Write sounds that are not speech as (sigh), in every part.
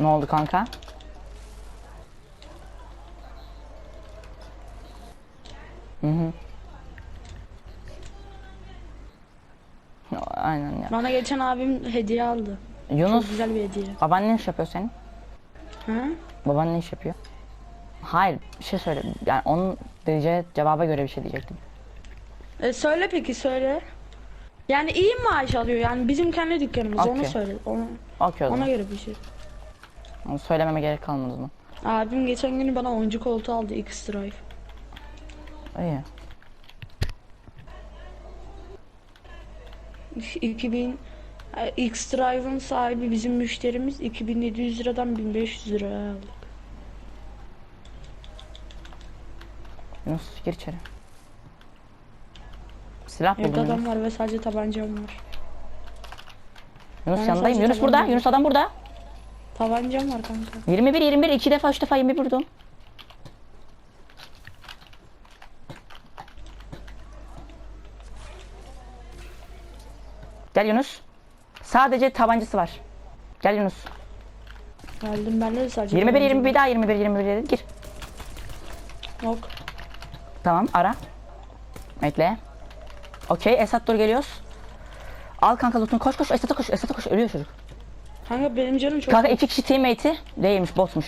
Ne oldu kanka? Hı hı. Aynen ya. Bana geçen abim hediye aldı. Yunus, Çok güzel bir hediye. baban ne iş yapıyor senin? Hı? Baban ne iş yapıyor? Hayır, bir şey söyle. Yani onun diyeceği cevaba göre bir şey diyecektim. E söyle peki söyle. Yani iyi maaş alıyor yani bizim kendi dükkanımız onu Okey. söyle. Ona, Okey o ona göre bir şey. Onu söylememe gerek kalmadı zaman. Abim geçen gün bana oyuncu koltuğu aldı X-Drive. İyi. 2000 e, X-Drive'ın sahibi bizim müşterimiz 2700 liradan 1500 liraya aldık. Yunus gir içeri. Silah buldum. Evde Yunus, adam var ve sadece tabancam var. Yunus Ben yanındayım. Yunus burada. Yunus adam burada. Tabancam var kanka. 21 21 iki defa üç defa 21 vurdum. Gel Yunus. Sadece tabancası var. Gel Yunus. Geldim ben de sadece 21 tabancam 21 daha 21 21 dedi. Gir. Yok. Tamam ara. Bekle. Okey Esat dur geliyoruz. Al kanka lootunu koş koş Esat'a koş Esat'a koş ölüyor çocuk. Kanka benim canım çok Kanka iki kişi teammate'i değilmiş botmuş.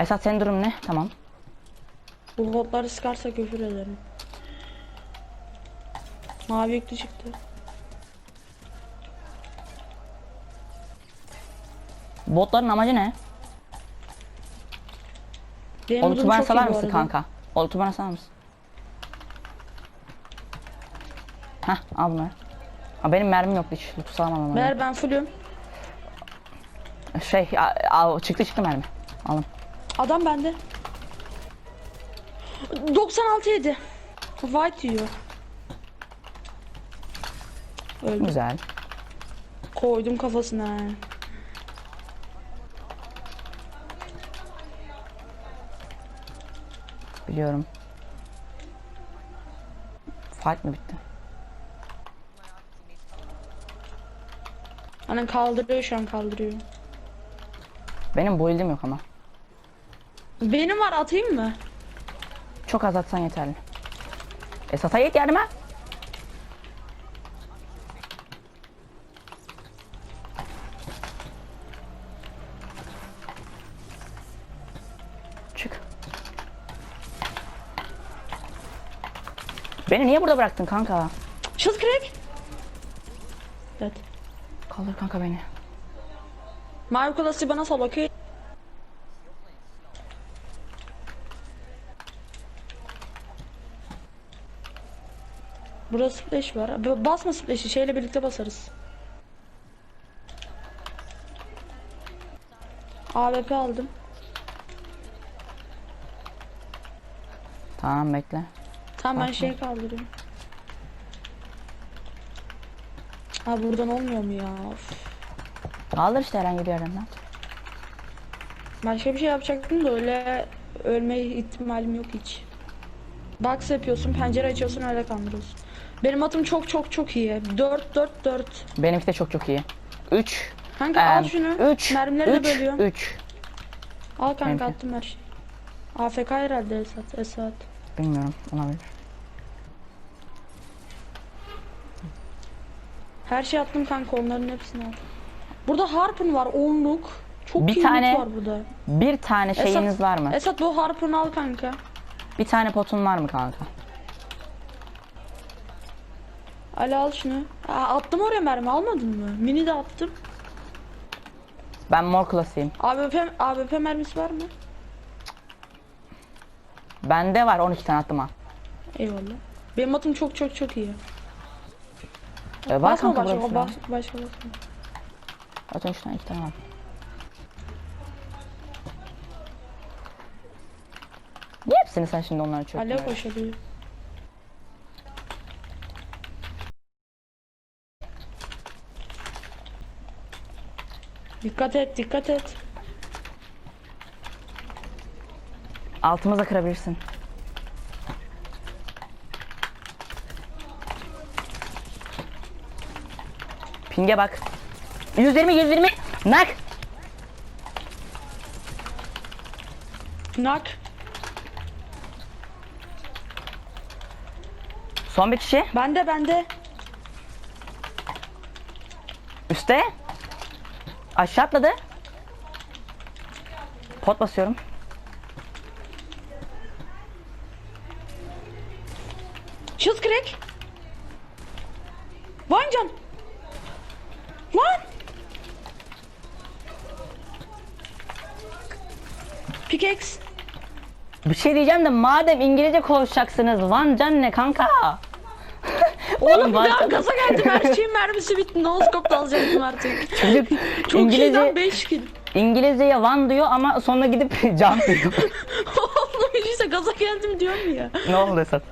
Esat senin durum ne? Tamam. Bu botları sıkarsa küfür ederim. Mavi yüklü çıktı. Botların amacı ne? Benim Olutu bana salar mısın kanka? Olutu bana salar mısın? Heh al bunları. Ha, benim mermim yok hiç. Lutu salamam ama. Meğer ben fullüm. Şey a- a- çıktı çıktı mermi. Alın. Adam bende. 96 yedi. White yiyor. Öldüm. Güzel. Koydum kafasına. Biliyorum. Fight mı bitti? Hani kaldırıyor şu an kaldırıyor. Benim build'im yok ama. Benim var atayım mı? Çok az atsan yeterli. Esat'a yet yardıma. Çık. Beni niye burada bıraktın kanka? Shield crack. Evet. Kaldır kanka beni. Mavi kolası bana sal okey. Burada splash var. B- Basma splash'i şeyle birlikte basarız. AWP aldım. Tamam bekle. Tamam ben Bakma. şey kaldırıyorum. Ha buradan olmuyor mu ya? Of. Kaldır işte herhangi bir yerden. Başka bir şey yapacaktım da öyle ölme ihtimalim yok hiç. Box yapıyorsun, pencere açıyorsun öyle kandırıyorsun. Benim atım çok çok çok iyi. 4 4 4. Benimki de çok çok iyi. 3 Kanka al şunu. 3 Mermileri de 3 bölüyorum. 3 Al kanka Benimki. attım her şeyi. AFK herhalde Esat. Esat. Bilmiyorum olabilir. Her şey attım kanka onların hepsini al. Burada harpun var onluk. Çok Bir iyi tane- var burada. Bir tane şeyiniz var mı? Esat bu harpunu al kanka. Bir tane potun var mı kanka? Ali al şunu. Aa, attım oraya mermi almadın mı? Mini de attım. Ben mor klasıyım. AWP, AWP mermisi var mı? Bende var 12 tane attım ha. Eyvallah. Benim atım çok çok çok iyi. Ee, var kanka başka, burada bir başka, başka, başka. Zaten 3 tane 2 tane var. Niye hepsini sen şimdi onları çöktün? Öyle? koşuyor. Dikkat et, dikkat et. Altımıza kırabilirsin. Pinge bak. 120 120. Nak. Nak. Son bir kişi. Bende bende. Üste. Aşağı atladı. Pot basıyorum. Shield crack. Can. Lan. Pickaxe. Bir şey diyeceğim de madem İngilizce konuşacaksınız Van Can ne kanka? (laughs) Oğlum bir daha Can- gaza geldim her şeyin (laughs) mermisi bitti. No scope alacaktım artık. Çocuk (laughs) Çok İngilizce, iyiden 5 kill. İngilizceye Van diyor ama sonra gidip Can diyor. Oğlum işte gaza geldim diyorum ya. ne oldu Esat?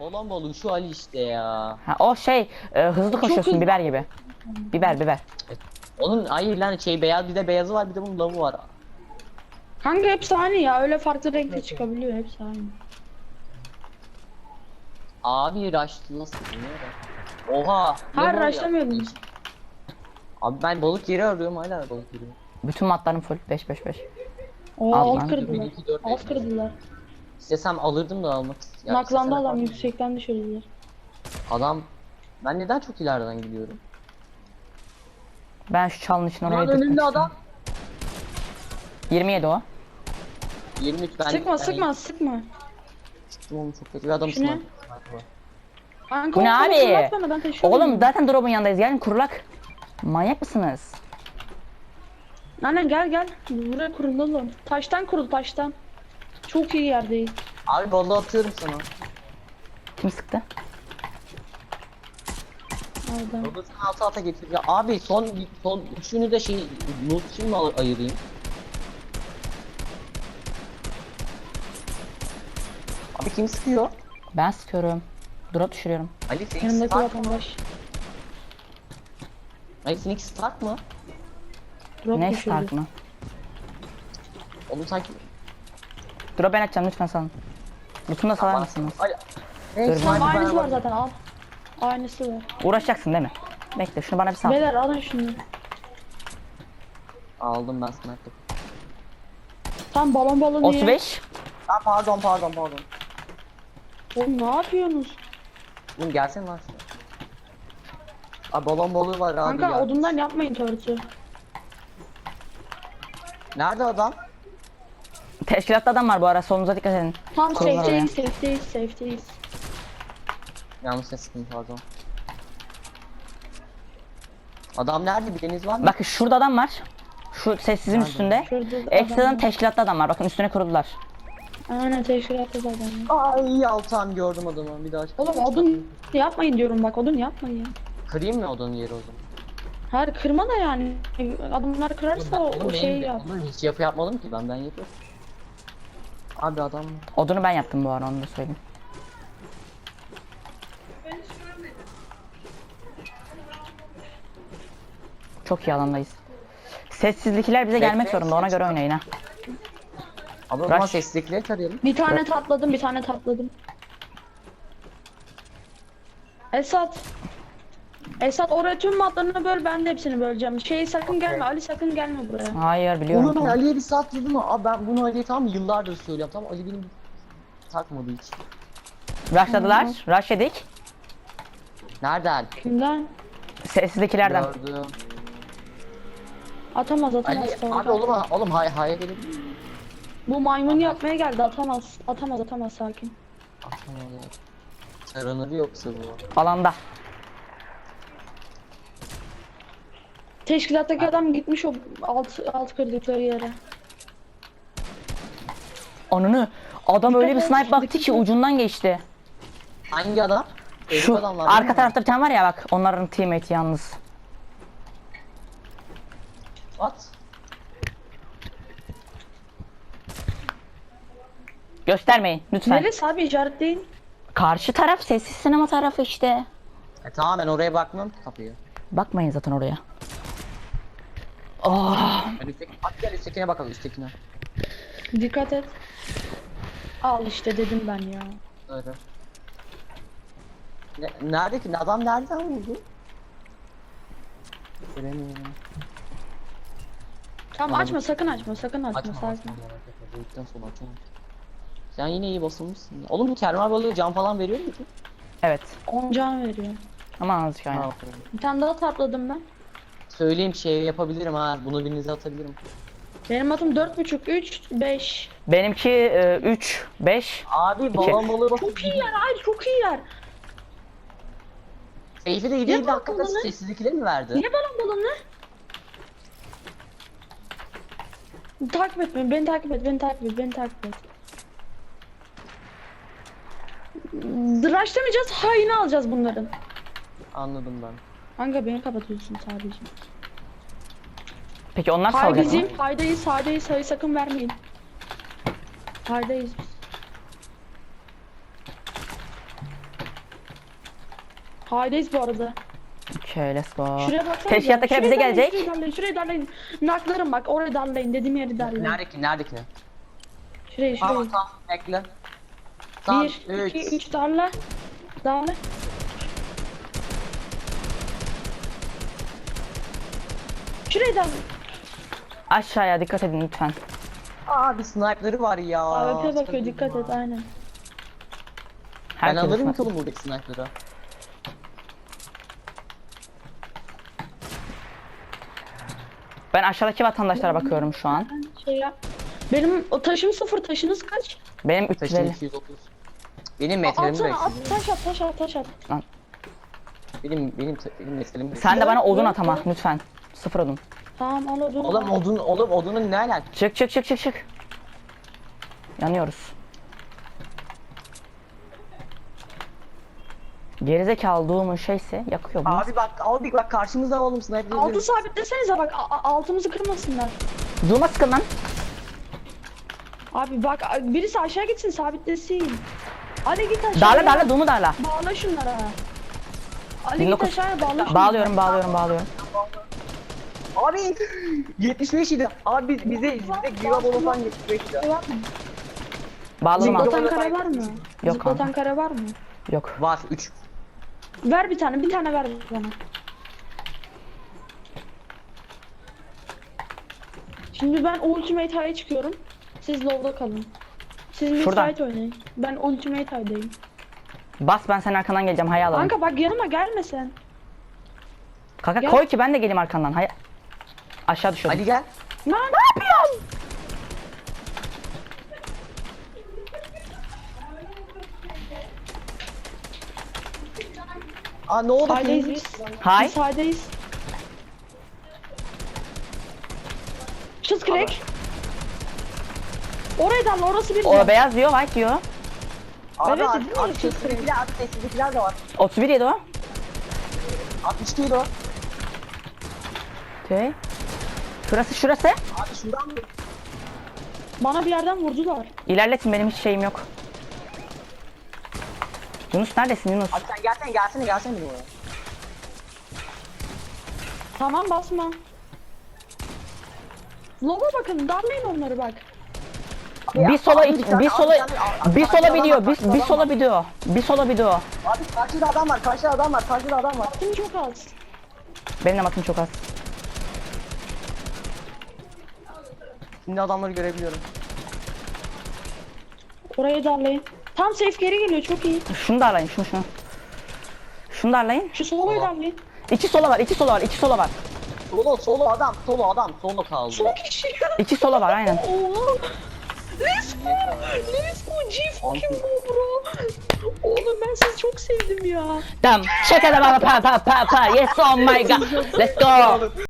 Balon balon şu Ali işte ya. Ha, o şey e, hızlı koşuyorsun hızlı. biber gibi. Biber biber. Onun hayır lan şey beyaz bir de beyazı var bir de bunun lavı var. Kanka hepsi aynı ya. Öyle farklı renkte çıkabiliyor hepsi aynı. Abi rush'tı nasıl bilmiyorum. Oha. Hayır rushlamıyordum. Abi ben balık yeri arıyorum hala balık yeri. Bütün matlarım full 5 5 5. Oo Al alt kırdılar. 1, 2, 4, Alt kırdılar. İstesem alırdım da almak. Ya Naklandı istesem adam yapardım. yüksekten düşürdüler. Adam ben neden çok ileriden gidiyorum? Ben şu çalın içine oraya Lan dürtmek önünde istiyorum. adam. 27 o. 23 ben sıkma ben sıkma sıkma. Sıktım onu çok kötü bir adam Şu ne? Kanka Bu ne abi? ben taşıyorum. Oğlum zaten drop'un yanındayız gelin kurulak. Manyak mısınız? Anne gel gel. Buraya kurulalım. Taştan kurul taştan. Çok iyi yerdeyiz. Abi balığı atıyorum sana. Kim sıktı? Oradan. Balığı sana alta alta getir. Ya abi son son üçünü de şey loot için mi al- ayırayım? Abi kim sıkıyor? Ben sıkıyorum. Drop düşürüyorum. Ali Phoenix Yanındaki Stark mı? vatandaş. Ali Phoenix Stark mı? Drop ne düşürdü. Stark mı? Oğlum sanki... Drop ben açacağım lütfen salın. Lütfen da salar mısınız? Dur, Neyse, aynısı var zaten al. Aynısı var. Uğraşacaksın değil mi? Bekle şunu bana bir sal. Beyler alın şunu. Aldım ben sniper. Tam balon balon diye. 35. Aa pardon pardon pardon. Oğlum ne yapıyorsunuz? Oğlum gelsene lan şuraya. Aa balon balığı var abi Kanka ya. odundan yapmayın törtü. Nerede adam? Teşkilatta adam var bu ara solunuza dikkat edin. Tam Kurulun oraya. safe'deyiz safe'deyiz safe'deyiz. Yanlış sıktım pardon. Adam nerede bileniz var mı? Bakın şurada adam var. Şu sessizin Nerede? üstünde. Şurada adam Ekstradan var. teşkilatta adam var. Bakın üstüne kuruldular. Aynen teşkilatta zaten. Ay altan gördüm adamı bir daha. Oğlum odun yapmayın diyorum bak odun yapmayın. Kırayım mı odanın yeri o zaman? Hayır kırma da yani. Adamlar kırarsa o, Oğlum o benim şeyi de- yap. oğlum hiç yapı yapmadım ki ben ben yapıyorum. Abi adam Odunu ben yaptım bu ara onu da söyleyeyim. Çok iyi alandayız. Sessizlikler bize gelmek Bekle, zorunda ona göre oynayın ha. Abi o zaman Rush. seslilikleri tarayalım. Bir tane tatladım bir tane tatladım. Esat. Esat oraya tüm matlarını böl ben de hepsini böleceğim. Şey sakın gelme Ali sakın gelme buraya. Hayır biliyorum. Oğlum ben tamam. Ali'ye bir saat dedim ama abi ben bunu Ali'ye tam yıllardır söylüyorum. Tam Ali benim takmadı hiç. Rushladılar. Rush yedik. Nereden? Kimden? Sessizliklerden. Gördüm. Atamaz atamaz. Ali abi oğlum oğlum hay haya gelebilir miyim? Bu maymun yapmaya geldi atamaz. Atamaz atamaz sakin. Aslında Taranır yoksa bu. Alanda. Teşkilattaki adam gitmiş o alt alt kırdıkları yere. Onunu. Adam öyle bir snipe baktı ki ucundan geçti. Hangi adam? Şu adamlar değil arka mi? tarafta bir tane var ya bak onların teammate'i yalnız. What? Göstermeyin lütfen. Neresi abi işaretleyin. Karşı taraf sessiz sinema tarafı işte. E tamam ben oraya bakmam kapıyı. Bakmayın zaten oraya. Ben üstteki, hadi gel üsttekine bakalım üsttekine. Dikkat et. Al işte dedim ben ya. Öyle. Ne, nerede ki? Adam nereden vurdu? Göremiyorum. Tamam açma sakın açma sakın açma Açma sakin. açma. Sonra açamam. Sen yine iyi basılmışsın ya. Oğlum bu termal balığı can falan veriyor mu ki? Evet. 10 can veriyor. Ama azıcık Ne aynen. Bir tane daha tapladım ben. Söyleyeyim şey yapabilirim ha. Bunu birinize atabilirim. Benim atım 4.5 3 5. Benimki e, 3, 5. Abi balon balığı basıp Çok iyi yer ay çok iyi yer. Seyfi de iyi Ne değil de balon hakikaten balığı? sessizlikleri mi verdi? Niye balon balonu? Takip et beni, beni takip et, beni takip et, beni takip et. Dıraşlamayacağız, haini alacağız bunların. Anladım ben. Kanka beni kapatıyorsun sadece. Peki onlar salacak mı? bizim, haydayız, haydayız, hayı sakın vermeyin. Haydayız biz. Haydayız bu arada. Okay let's go. Şuraya baksana. Teşkilattakiler bize gelecek. Şuraya darlayın, şuraya darlayın. Naklarım bak, oraya darlayın, dediğim yeri darlayın. Neredeki? Neredeki? Şuraya, şuraya. Tamam tamam bekle. Tamam 1, 3. 2, 3 darla. Darla. Şuraya darla. Aşağıya dikkat edin lütfen. Abi sniper'ı var ya. AWP bakıyor dikkat et aynen. Ben Herkes alırım ki oğlum buradaki sniper'ı. Ben aşağıdaki vatandaşlara bakıyorum şu an. Şey yap. Benim o taşım sıfır taşınız kaç? Benim Taşın 350. 230. Benim metrelim Atsana 500. at taş at taş at taş at. Benim benim benim metrelim 500. Sen de bana odun Yok, at ama yok. lütfen. Sıfır odun. Tamam al odunu. Oğlum odun oğlum odunun ne alakası? Çık çık çık çık çık. Yanıyoruz. Gerizekalı doğumun şeyse yakıyor bunu. Abi bak abi bak karşımızda oğlum sniper. Altı sabitlesenize bak a- a- altımızı kırmasınlar. Doğuma sıkın lan. Abi bak a- birisi aşağı gitsin sabitlesin. Ali git aşağıya. Darla darla doğumu darla. Bağla şunlara. Ali git 19 aşağıya bağla şunlara. Bağlıyorum bağlıyorum bağlıyorum. Abi 75 idi. Abi biz- bize bize Giga Bolofan 75 idi. Var mı? Bağladım abi. Zıplatan kare var mı? Yok Zıplatan kare var mı? Yok. Var 3. Ver bir tane, bir tane ver bana. Şimdi ben Ultimate High'a çıkıyorum. Siz low'da kalın. Siz Şuradan. Midfight oynayın. Ben Ultimate High'dayım. Bas ben senin arkandan geleceğim hayal alalım. Kanka bak yanıma gelme sen. Kanka Gel. koy ki ben de geleyim arkandan. Hay Aşağı düşüyordum. Hadi gel. Lan ne yapıyorsun? Aa ne oldu ki? biz. Hay. Biz High'dayız. Şut crack. Oraya dal, orası bir O beyaz diyor, white diyor. Abi Evet, abi abi sessizlikler abi sessizlikler de var. 31 yedi o. 62 idi o. Okay. Şurası şurası. Abi şuradan mı? Bana bir yerden vurdular. İlerletin benim hiç şeyim yok. Yunus neredesin Yunus? Abi sen gelsene gelsene gelsene buraya. Tamam basma. Logo bakın darlayın onları bak. Bir sola Abi bir bir abi sola bir tane- bir sola biliyor, bir, bir sola biliyor. Bir sola biliyor. Abi karşıda adam var karşıda adam var karşıda adam var. Kim çok az. Benim de matım çok az. Şimdi adamları görebiliyorum. Oraya darlayın. Tam safe geri geliyor çok iyi. Şunu darlayın, şunu şunu. Şunu darlayın. Şu Tamam. darlayın. İki sola var, iki sola var, iki sola var. Solo solo adam solo adam solo kaldı. Son kişi. İki sola var aynen. Oha. Let's go. Let's go. G fucking go bro. Oğlum ben sizi çok sevdim ya. Tamam. Check it out. Pa pa pa pa. Yes oh my god. Let's go.